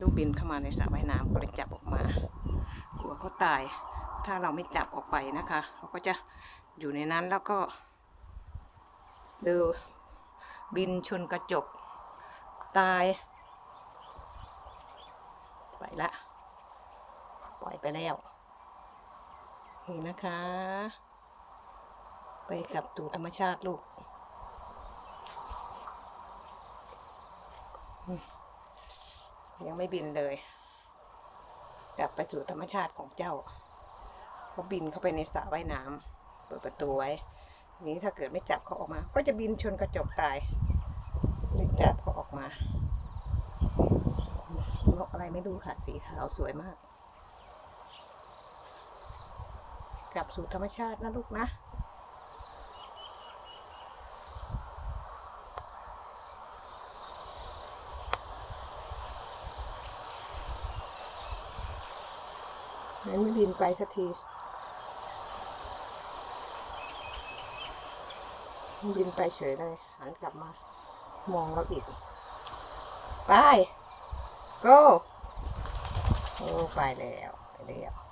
ลูกบินเข้ามาในสระว่ายน้ำก็เลยจับออกมากลัวเขาตาย ถ้าเราไม่จับออกไปนะคะเขาก็จะอยู่ในนั้นแล้วก็ดูบินชนกระจก ตาย ไปละ ปล่อยไปแล้ว นี่นะคะ ไปกับตูธรรมชาติลูก ยังไม่บินเลย กลับไปสู่ธรรมชาติของเจ้าเขาบินเข้าไปในสระว่ายน้ำเปิดประตูไว้ นี้ถ้าเกิดไม่จับเขาออกมา ก็จะบินชนกระจกตายไม่จับเขาออกมานกอะไรไม่รู้ค่ะสีขาวสวยมาก กลับสู่ธรรมชาตินะลูกนะ นั้นไม่บินไปสักทีมันบินไปเฉยเลยหันกลับมา มองเราอีก ไป go โอ้ไปแล้ว ไปแล้ว